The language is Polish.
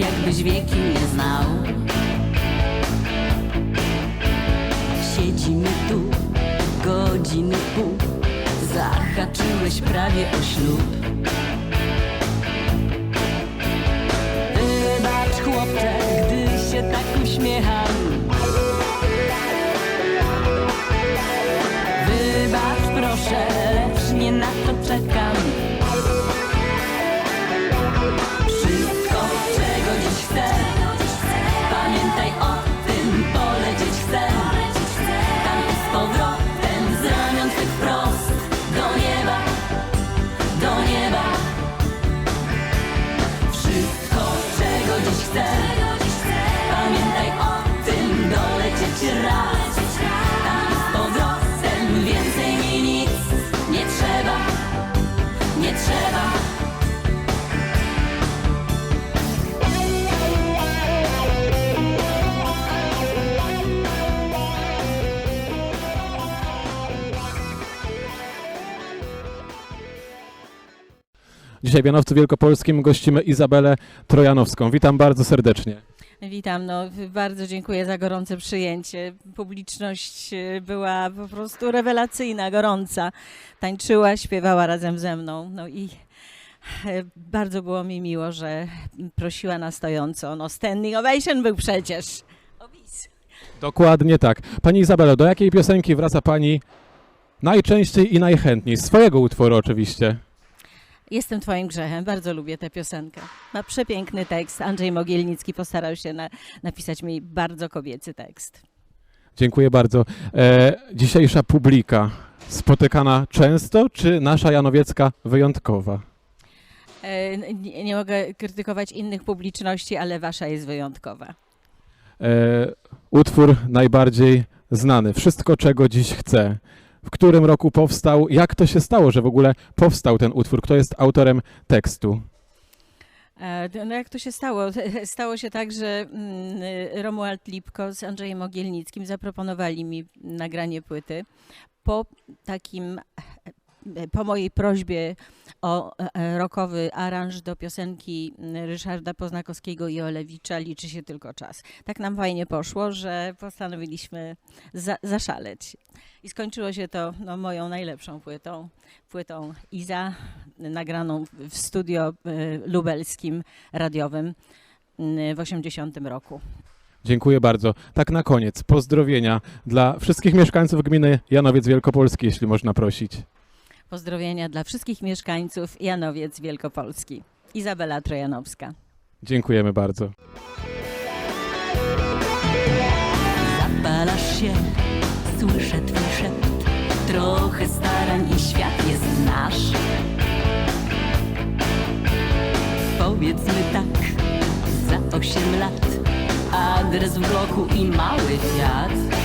jakbyś wieki nie znał. Siedzimy tu godziny pół, zahaczyłeś prawie o ślub. Wybacz chłopcze, gdy się tak uśmiecham. Wybacz proszę, lecz nie na to czekam. Dzisiaj w Janowcu Wielkopolskim gościmy Izabelę Trojanowską. Witam bardzo serdecznie. Witam, no bardzo dziękuję za gorące przyjęcie. Publiczność e, była po prostu rewelacyjna, gorąca. Tańczyła, śpiewała razem ze mną. No i e, bardzo było mi miło, że prosiła na stojąco. No standing ovation był przecież. Dokładnie tak. Pani Izabelo, do jakiej piosenki wraca Pani najczęściej i najchętniej? Swojego utworu oczywiście. Jestem twoim grzechem, bardzo lubię tę piosenkę. Ma przepiękny tekst. Andrzej Mogielnicki postarał się na, napisać mi bardzo kobiecy tekst. Dziękuję bardzo. E, dzisiejsza publika spotykana często, czy nasza janowiecka wyjątkowa? E, Nie, nie mogę krytykować innych publiczności, ale wasza jest wyjątkowa. E, utwór najbardziej znany. Wszystko, czego dziś chcę. W którym roku powstał? Jak to się stało, że w ogóle powstał ten utwór? Kto jest autorem tekstu? E, No jak to się stało? Stało się tak, że mm, Romuald Lipko z Andrzejem Ogielnickim zaproponowali mi nagranie płyty po takim, po mojej prośbie o e, rockowy aranż do piosenki mm, Ryszarda Poznakowskiego i Olewicza Liczy się tylko czas. Tak nam fajnie poszło, że postanowiliśmy za, zaszaleć. I skończyło się to no, moją najlepszą płytą, płytą Iza, nagraną w studio lubelskim radiowym y, w 80 roku. Dziękuję bardzo. Tak na koniec, pozdrowienia dla wszystkich mieszkańców gminy Janowiec Wielkopolski, jeśli można prosić. Pozdrowienia dla wszystkich mieszkańców Janowiec Wielkopolski. Izabela Trojanowska. Dziękujemy bardzo. Zapalasz się, słyszę twój szept Trochę starań i świat jest nasz Powiedzmy tak, za osiem lat Adres w bloku i mały kwiat